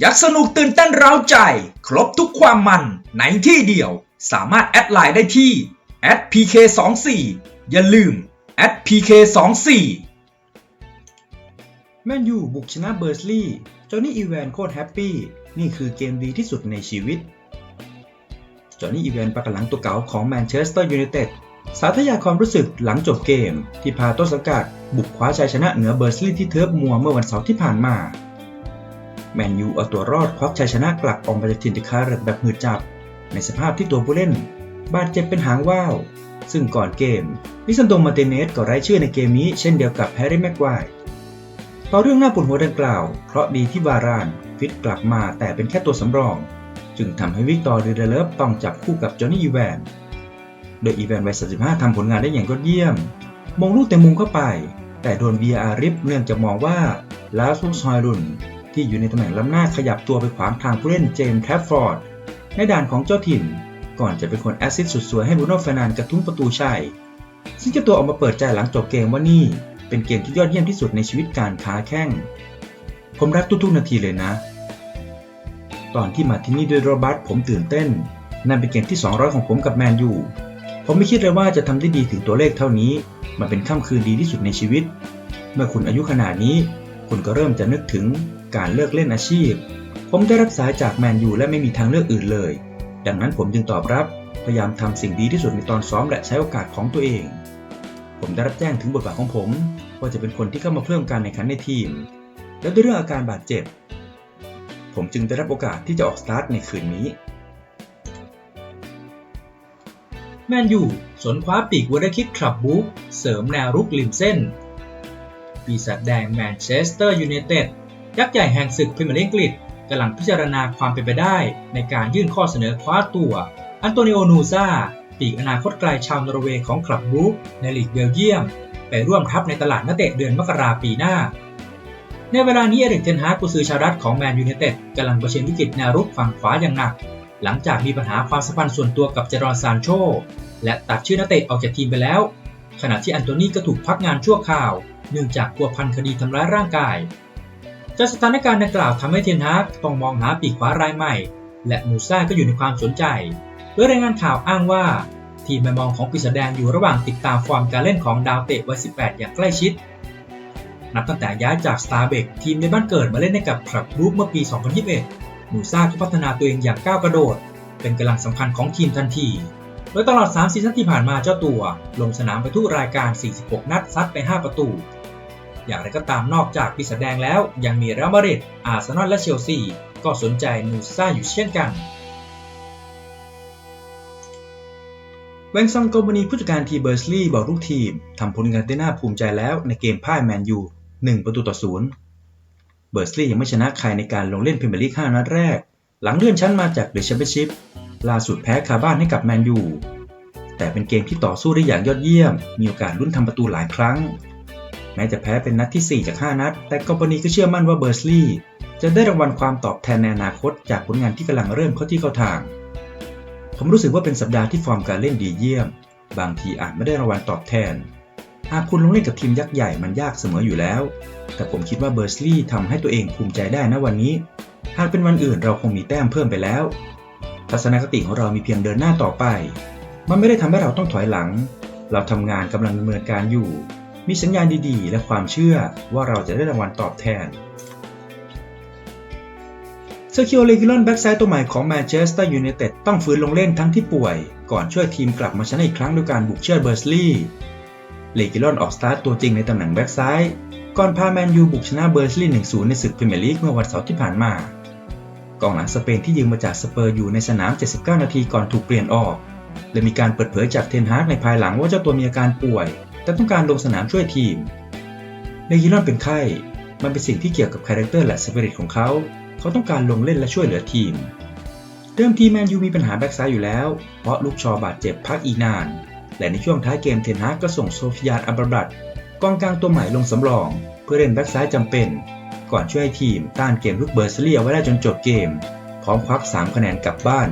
อยากสนุกตื่นเต้นเร้าใจ ครบทุกความมันในที่เดียว สามารถแอดไลน์ได้ที่ @pk24 อย่าลืม @pk24 แมนยูบุกชนะเบอร์สลีย์จอห์นี่อีแวนโคตรแฮปปี้นี่คือเกมดีที่สุดในชีวิตจอห์นี่อีแวนปากหลังตัวเก่าของแมนเชสเตอร์ยูไนเต็ดสาธยายความรู้สึกหลังจบเกม ที่พาต้นสังกัดบุกคว้าชัยชนะเหนือเบอร์สลีย์ที่เทิร์ฟมัวเมื่อวันเสาร์ที่ผ่านมา แมนยูเอาตัวรอดควักชัยชนะกลับออกมาจากถิ่นที่คาเรตแบบมือจับ ในสภาพที่ตัวผู้เล่น บาดเจ็บเป็นหางว่าว ซึ่งก่อนเกมลิซันโดมาร์ติเนสก็ไร้ชื่อในเกมนี้เช่นเดียวกับแฮร์รี่แม็กไกวต่อเรื่องหน้าปวดหัวดังกล่าว เพราะดีที่วารานฟิตกลับมาแต่เป็นแค่ตัวสำรอง จึงทำให้วิกตอร์เรเดเลฟต้องจับคู่กับจอห์นนี่อีแวนโดยอีแวนวัย35ทำผลงานได้อย่างยอดเยี่ยม มองลูกเต็มมุมเข้าไป แต่โดน VAR ริบเนื่องจากมองว่าลาสุซอยรุน ที่อยู่ในตำแหน่งล้ำหน้าขยับตัวไปขวางทางผู้เล่นเจมส์แทฟฟอร์ดในด่านของเจ้าถิ่น ก่อนจะเป็นคนแอสซิสต์สุดสวยให้บรูโน่เฟร์นันกระทุ้งประตูชัย ซึ่งเจ้าตัวออกมาเปิดใจหลังจบเกมว่านี่ เป็นเกมที่ยอดเยี่ยมที่สุดในชีวิตการค้าแข้ง ผมรักทุกๆนาทีเลยนะ ตอนที่มาที่นี่ด้วยโรบัสผมตื่นเต้น นั่นเป็นเกมที่ 200 ของผมกับแมนยู ผมไม่คิดเลยว่าจะทำได้ดีถึงตัวเลขเท่านี้ มันเป็นค่ำคืนดีที่สุดในชีวิต เมื่อคุณอายุขนาดนี้ คุณก็เริ่มจะนึกถึงการเลิกเล่นอาชีพ ผมได้รับสายจากแมนยูและไม่มีทางเลือกอื่นเลย ดังนั้นผมจึงตอบรับ พยายามทำสิ่งดีที่สุดในตอนซ้อมและใช้โอกาสของตัวเอง ผมได้รับแจ้งถึงบทบาทของผม ว่าจะเป็นคนที่เข้ามาเพิ่มการแข่งขันในทีม และด้วยเรื่องอาการบาดเจ็บ ผมจึงได้รับโอกาสที่จะออกสตาร์ทในคืนนี้แมนยูสนคว้าปีกวอเตอร์คิกคลับบุ๊กเสริมแนวรุกริมเส้น ปีศาจแดงแมนเชสเตอร์ยูไนเต็ดยักษ์ใหญ่แห่งศึกพรีเมียร์ลีกอังกฤษกำลังพิจารณาความเป็นไปได้ ในการยื่นข้อเสนอคว้าตัวอันโตนิโอนูซาปีกอนาคตไกลชาวนอร์เวย์ของคลับบุ๊กในลีกเบลเยียม ไปร่วมทัพในตลาดนักเตะเดือนมกราปีหน้า ในเวลานี้เอริกเทนฮากกุซือชาวรัฐของแมนยูไนเต็ดกำลังเผชิญวิกฤตแนวรุกฝั่งขวาอย่างหนัก หลังจากมีปัญหาความสัมพันธ์ส่วนตัวกับเจรอนซานโช และตัดชื่อนักเตะออกจากทีมไปแล้ว ขณะที่อันโตนีก็ถูกพักงานชั่วคราว เนื่องจากพัวพันคดีทำร้ายร่างกาย จากสถานการณ์ดังกล่าวทำให้เทนฮากต้องมองหาปีกขวารายใหม่ และมูซ่าก็อยู่ในความสนใจโดยรายงานข่าวอ้างว่าทีมแมมองของปีศาจแดงอยู่ระหว่างติดตามฟอร์มการเล่นของดาวเตะวัย 18 อย่างใกล้ชิด นับตั้งแต่ย้ายจากสตาร์เบกทีมในบ้านเกิดมาเล่นให้กับคลับรูปเมื่อปี 2021 มูซ่าก็พัฒนาตัวเองอย่างก้าวกระโดด เป็นกำลังสำคัญของทีมทันที โดยตลอด 3 ซีซั่นที่ผ่านมาเจ้าตัว ลงสนามไปทุกรายการ 46 นัดซัดไป 5 ประตู อย่างไรก็ตามนอกจากปีศาจแดงแล้ว ยังมีเรอัลมาดริดอาร์เซนอลและเชลซีก็สนใจมูซ่าอยู่เช่นกันแวงซองโกบานีผู้จัดการทีมเบอร์สลีย์บอกลูกทีมทำผลงานได้น่าภูมิใจแล้วในเกมพ่ายแมนยู1 ประตูต่อศูนย์เบอร์สลีย์ยังไม่ชนะใครในการลงเล่นพรีเมียร์ลีก 5 นัดแรก หลังเลื่อนชั้นมาจากเดอะแชมเปี้ยนชิพล่าสุดแพ้คาบ้านให้กับแมนยูแต่เป็นเกมที่ต่อสู้ได้อย่างยอดเยี่ยม มีโอกาสลุ้นทำประตูหลายครั้ง แม้จะแพ้เป็นนัดที่ 4 จาก 5 นัด แต่โกบานีก็เชื่อมั่นว่าเบอร์สลีย์จะได้รางวัลความตอบแทนในอนาคตจากผลงานที่กำลังเริ่มเข้าที่เข้าทาง ผมรู้สึกว่าเป็นสัปดาห์ที่ฟอร์มการเล่นดีเยี่ยม บางทีอาจไม่ได้รางวัลตอบแทน หากคุณลงเล่นกับทีมยักษ์ใหญ่มันยากเสมออยู่แล้ว แต่ผมคิดว่าเบอร์สลีย์ทำให้ตัวเองภูมิใจได้นะวันนี้ หากเป็นวันอื่นเราคงมีแต้มเพิ่มไปแล้ว ทัศนคติของเรามีเพียงเดินหน้าต่อไป มันไม่ได้ทำให้เราต้องถอยหลัง เราทำงานกำลังดำเนินการอยู่ มีสัญญาณดีๆ และความเชื่อว่าเราจะได้รางวัลตอบแทนเซอร์คิโอเลกิลอนแบ็กไซด์ตัวใหม่ของแมนเชสเตอร์ยูไนเต็ดต้องฟื้นลงเล่นทั้งที่ป่วย ก่อนช่วยทีมกลับมาชนะอีกครั้งด้วยการบุกเชือดเบอร์สลีย์เลกิลอนออกสตาร์ตตัวจริงในตำแหน่งแบ็กซ้ายก่อนพาแมนยูบุกชนะเบอร์สลีย์1-0 ในศึกพรีเมียร์ลีกเมื่อวันเสาร์ที่ผ่านมากองหลังสเปนที่ยืมมาจากสเปอร์อยู่ในสนาม 79 นาทีก่อนถูกเปลี่ยนออก และมีการเปิดเผยจากเทนฮากในภายหลังว่าเจ้าตัวมีอาการป่วย แต่ต้องการลงสนามช่วยทีมเลกิลอนเป็นไข้ มันเป็นสิ่งที่เกี่ยวกับคาแรคเตอร์และสปิริตของเขา เขาต้องการลงเล่นและช่วยเหลือทีม เดิมทีแมนยูมีปัญหาแบ็กซ้ายอยู่แล้ว เพราะลูกชอบาดเจ็บพักอีนาน และในช่วงท้ายเกมเทนฮากก็ส่งโซฟิยานอับรบัตกองกลางตัวใหม่ลงสำรอง เพื่อเล่นแบ็กซ้ายจำเป็น ก่อนช่วยทีมต้านเกมลุกเบอร์ซเลียไว้ได้จนจบเกม พร้อมควัก 3 คะแนนกลับบ้าน